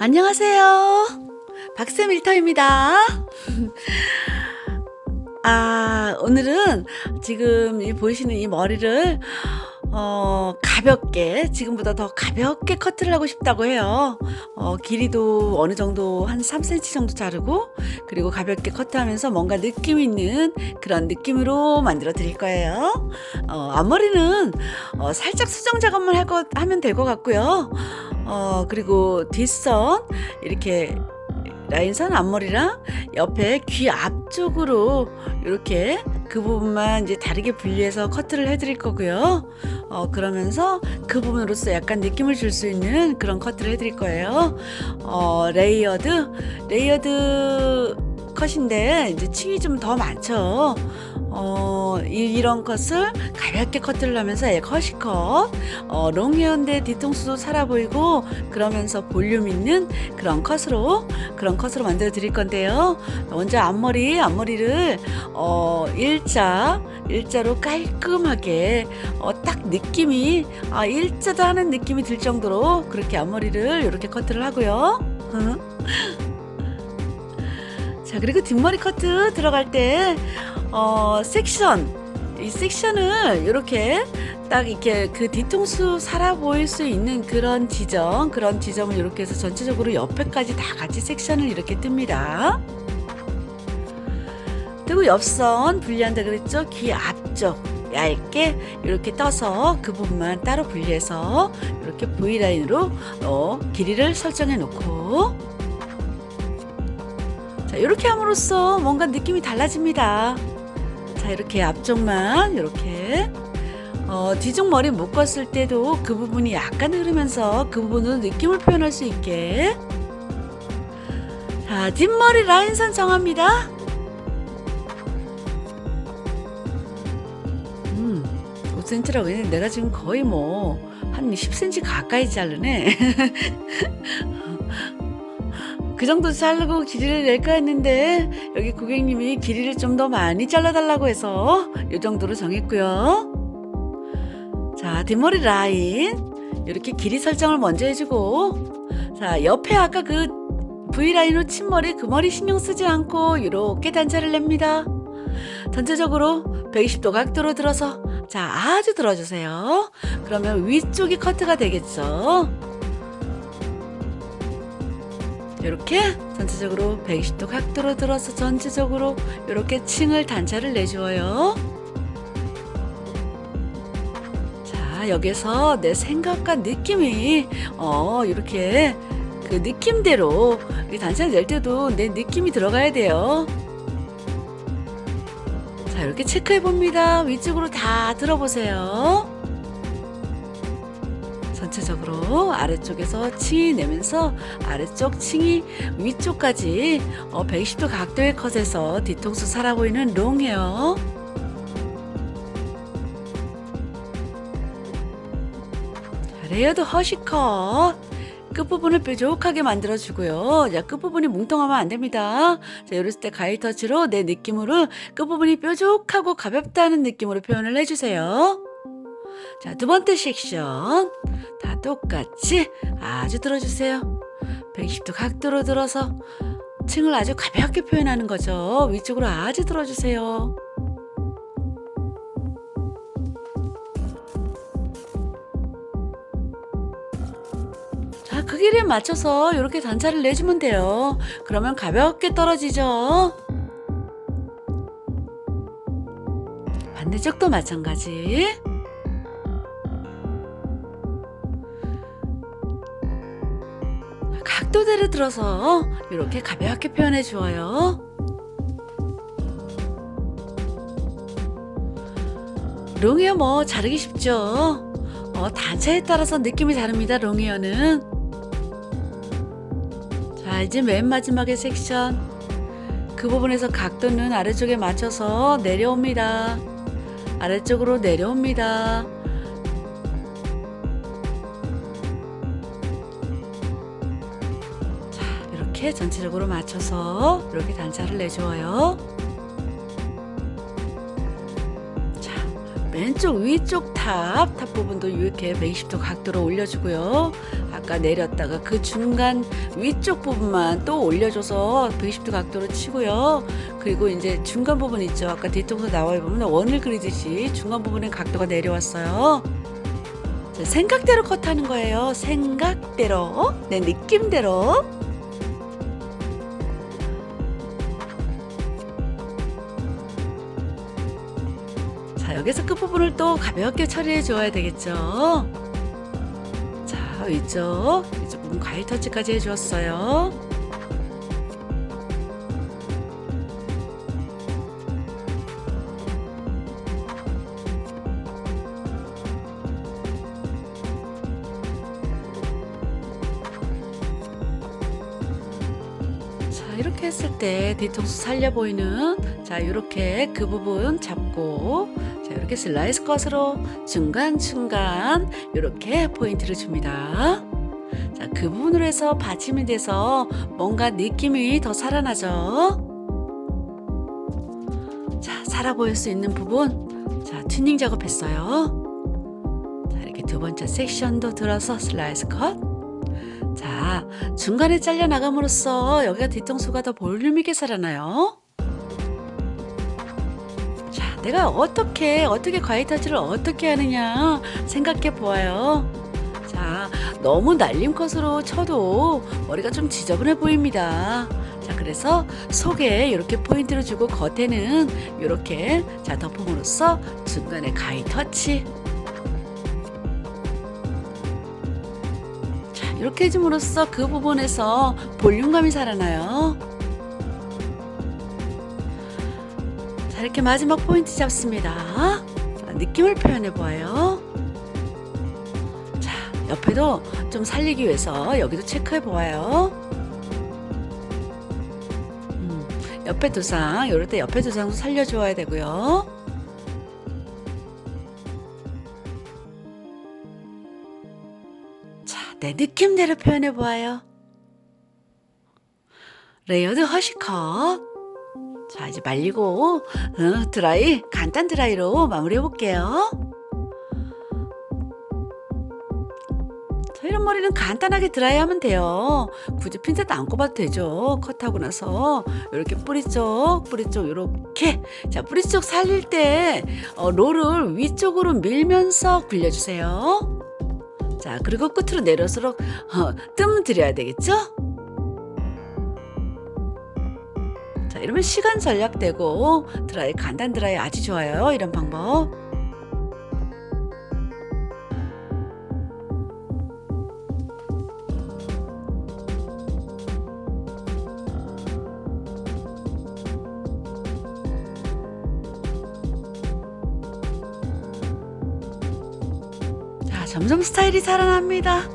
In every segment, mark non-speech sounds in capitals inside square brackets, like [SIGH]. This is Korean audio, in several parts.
안녕하세요. 박쌤 일터입니다. 아, 오늘은 지금 이 보이시는 이 머리를 어, 가볍게, 지금보다 더 가볍게 커트를 하고 싶다고 해요. 어, 길이도 어느 정도 한 3cm 정도 자르고, 그리고 가볍게 커트하면서 뭔가 느낌 있는 그런 느낌으로 만들어 드릴 거예요. 어, 앞머리는 어, 살짝 수정 작업만 할 것, 하면 될 것 같고요. 어, 그리고 뒷선, 이렇게 라인선 앞머리랑 옆에 귀 앞쪽으로 이렇게 그 부분만 이제 다르게 분리해서 커트를 해드릴 거고요. 어, 그러면서 그 부분으로서 약간 느낌을 줄 수 있는 그런 커트를 해드릴 거예요. 어, 레이어드, 레이어드 컷인데 이제 층이 좀 더 많죠. 어, 이, 런 컷을 가볍게 커트를 하면서 예, 컷이 컷. 어, 롱헤어인데 뒤통수도 살아 보이고 그러면서 볼륨 있는 그런 컷으로 그런 컷으로 만들어 드릴 건데요. 먼저 앞머리, 앞머리를 어, 일자, 일자로 깔끔하게 어, 딱 느낌이 아, 일자다 하는 느낌이 들 정도로 그렇게 앞머리를 이렇게 커트를 하고요. [LAUGHS] 자, 그리고 뒷머리 커트 들어갈 때, 어, 섹션, 이 섹션을 이렇게 딱 이렇게 그 뒤통수 살아 보일 수 있는 그런 지점, 그런 지점을 이렇게 해서 전체적으로 옆에까지 다 같이 섹션을 이렇게 뜹니다. 그리고 옆선 분리한다 그랬죠? 귀 앞쪽 얇게 이렇게 떠서 그 부분만 따로 분리해서 이렇게 V라인으로 어, 길이를 설정해 놓고 자, 이렇게 함으로써 뭔가 느낌이 달라집니다. 자, 이렇게 앞쪽만 이렇게 어, 뒤쪽 머리 묶었을 때도 그 부분이 약간 흐르면서 그 부분으로 느낌을 표현할 수 있게 자, 뒷머리 라인선 정합니다. 음, 5cm라고 했는데 내가 지금 거의 뭐 한 10cm 가까이 자르네. [LAUGHS] 그 정도 자르고 길이를 낼까 했는데 여기 고객님이 길이를 좀 더 많이 잘라달라고 해서 이 정도로 정했고요. 자 뒷머리 라인 이렇게 길이 설정을 먼저 해주고 자 옆에 아까 그 V 라인으로 친 머리 그 머리 신경 쓰지 않고 이렇게 단차를 냅니다. 전체적으로 120도 각도로 들어서 자 아주 들어주세요. 그러면 위쪽이 커트가 되겠죠. 이렇게 전체적으로 120도 각도로 들어서 전체적으로 이렇게 층을 단차를 내주어요. 자, 여기서 내 생각과 느낌이 어, 이렇게 그 느낌대로 이 단차를 낼 때도 내 느낌이 들어가야 돼요. 자, 이렇게 체크해 봅니다. 위쪽으로 다 들어보세요. 전체적으로 아래쪽에서 층이 내면서 아래쪽 층이 위쪽까지 어, 120도 각도의 컷에서 뒤통수 살아 보이는 롱헤어 자, 레이어드 허쉬컷 끝부분을 뾰족하게 만들어주고요. 자, 끝부분이 뭉텅하면 안 됩니다. 자, 이랬을 때 가위 터치로 내 느낌으로 끝부분이 뾰족하고 가볍다는 느낌으로 표현을 해주세요. 자, 두 번째 섹션. 다 똑같이 아주 들어주세요. 120도 각도로 들어서 층을 아주 가볍게 표현하는 거죠. 위쪽으로 아주 들어주세요. 자, 그 길이에 맞춰서 이렇게 단차를 내주면 돼요. 그러면 가볍게 떨어지죠. 반대쪽도 마찬가지. 각도대로 들어서 이렇게 가볍게 표현해 주어요. 롱헤어 뭐 자르기 쉽죠. 어, 단차에 따라서 느낌이 다릅니다. 롱헤어는. 자 이제 맨 마지막에 섹션 그 부분에서 각도는 아래쪽에 맞춰서 내려옵니다. 아래쪽으로 내려옵니다. 이렇게 전체적으로 맞춰서 이렇게 단차를 내주어요. 자, 왼쪽 위쪽 탑, 탑 부분도 이렇게 120도 각도로 올려주고요. 아까 내렸다가 그 중간 위쪽 부분만 또 올려줘서 120도 각도로 치고요. 그리고 이제 중간 부분 있죠. 아까 뒤통수 나와 보면 원을 그리듯이 중간 부분에 각도가 내려왔어요. 자, 생각대로 컷하는 거예요. 생각대로, 내 느낌대로. 여기서 끝부분을 또 가볍게 처리해 줘야 되겠죠. 자, 위쪽, 이쪽 부분 과일 터치까지 해주었어요. 자, 이렇게 했을 때 뒤통수 살려 보이는 자, 이렇게 그 부분 잡고 자, 이렇게 슬라이스 컷으로 중간중간 이렇게 포인트를 줍니다. 자, 그 부분으로 해서 받침이 돼서 뭔가 느낌이 더 살아나죠. 자, 살아 보일 수 있는 부분. 자, 튜닝 작업했어요. 자, 이렇게 두 번째 섹션도 들어서 슬라이스 컷. 자, 중간에 잘려 나감으로써 여기가 뒤통수가 더 볼륨 있게 살아나요. 자, 내가 어떻게 어떻게 과일 터치를 어떻게 하느냐 생각해 보아요. 자, 너무 날림 컷으로 쳐도 머리가 좀 지저분해 보입니다. 자, 그래서 속에 이렇게 포인트를 주고 겉에는 이렇게 자 덮음으로써 중간에 가위 터치. 자, 이렇게 해줌으로써 그 부분에서 볼륨감이 살아나요. 이렇게 마지막 포인트 잡습니다. 자, 느낌을 표현해 보아요. 자, 옆에도 좀 살리기 위해서 여기도 체크해 보아요. 음, 옆에 두상, 이럴 때 옆에 두상도 살려줘야 되고요. 자, 내 느낌대로 표현해 보아요. 레이어드 허쉬컷. 자, 이제 말리고 어, 드라이 간단 드라이로 마무리해 볼게요. 자, 이런 머리는 간단하게 드라이하면 돼요. 굳이 핀셋 안 꼽아도 되죠. 컷하고 나서 이렇게 뿌리 쪽, 뿌리 쪽 이렇게 자 뿌리 쪽 살릴 때 어, 롤을 위쪽으로 밀면서 굴려주세요. 자 그리고 끝으로 내려서록 어, 뜸 들여야 되겠죠? 자 이러면 시간 절약되고 드라이 간단 드라이 아주 좋아요. 이런 방법. 자, 점점 스타일이 살아납니다.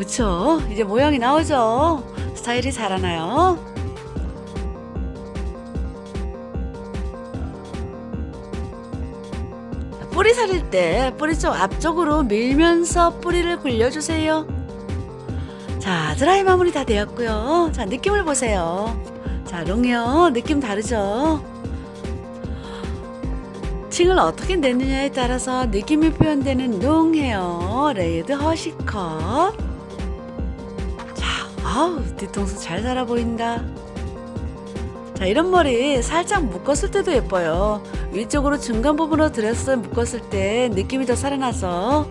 그쵸. 이제 모양이 나오죠. 스타일이. 자, 뿌리 살릴 때 뿌리 쪽 앞쪽으로 밀면서 뿌리를 굴려주세요. 자, 드라이 마무리 다 되었고요. 자, 느낌을 보세요. 자, 롱이요. 느낌 다르죠? 층을 어떻게 냈느냐에 따라서 느낌이 표현되는 롱 헤어, 레이드 허쉬컷. 자, 아우, 뒤통수 잘 살아 보인다. 자, 이런 머리 살짝 묶었을 때도 예뻐요. 위쪽으로 중간 부분으로 들어서 묶었을 때 느낌이 더 살아나서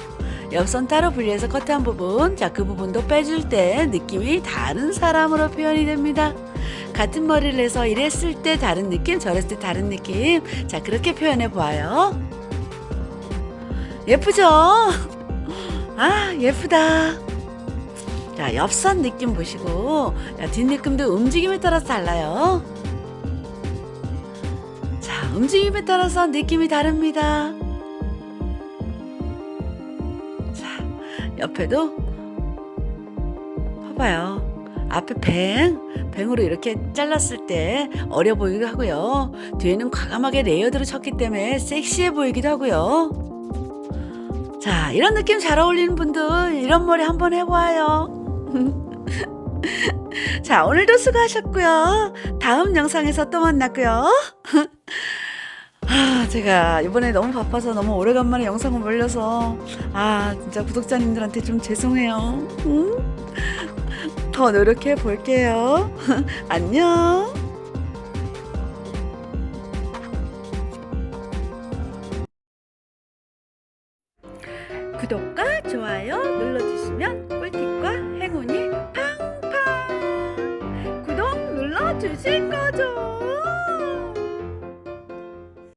옆선 따로 분리해서 커트한 부분, 자, 그 부분도 빼줄 때 느낌이 다른 사람으로 표현이 됩니다. 같은 머리를 해서 이랬을 때 다른 느낌, 저랬을 때 다른 느낌. 자, 그렇게 표현해 보아요. 예쁘죠? 아, 예쁘다. 자, 옆선 느낌 보시고, 자, 뒷느낌도 움직임에 따라서 달라요. 자, 움직임에 따라서 느낌이 다릅니다. 자, 옆에도 봐봐요. 앞에 뱅, 뱅으로 이렇게 잘랐을 때 어려 보이기도 하고요. 뒤에는 과감하게 레이어드로 쳤기 때문에 섹시해 보이기도 하고요. 자, 이런 느낌 잘 어울리는 분들 이런 머리 한번 해봐요. [LAUGHS] 자, 오늘도 수고하셨고요. 다음 영상에서 또 만나고요. [LAUGHS] 아, 제가 이번에 너무 바빠서 너무 오래간만에 영상을 올려서 아, 진짜 구독자님들한테 좀 죄송해요. 응? 더 노력해 볼게요. [LAUGHS] 안녕.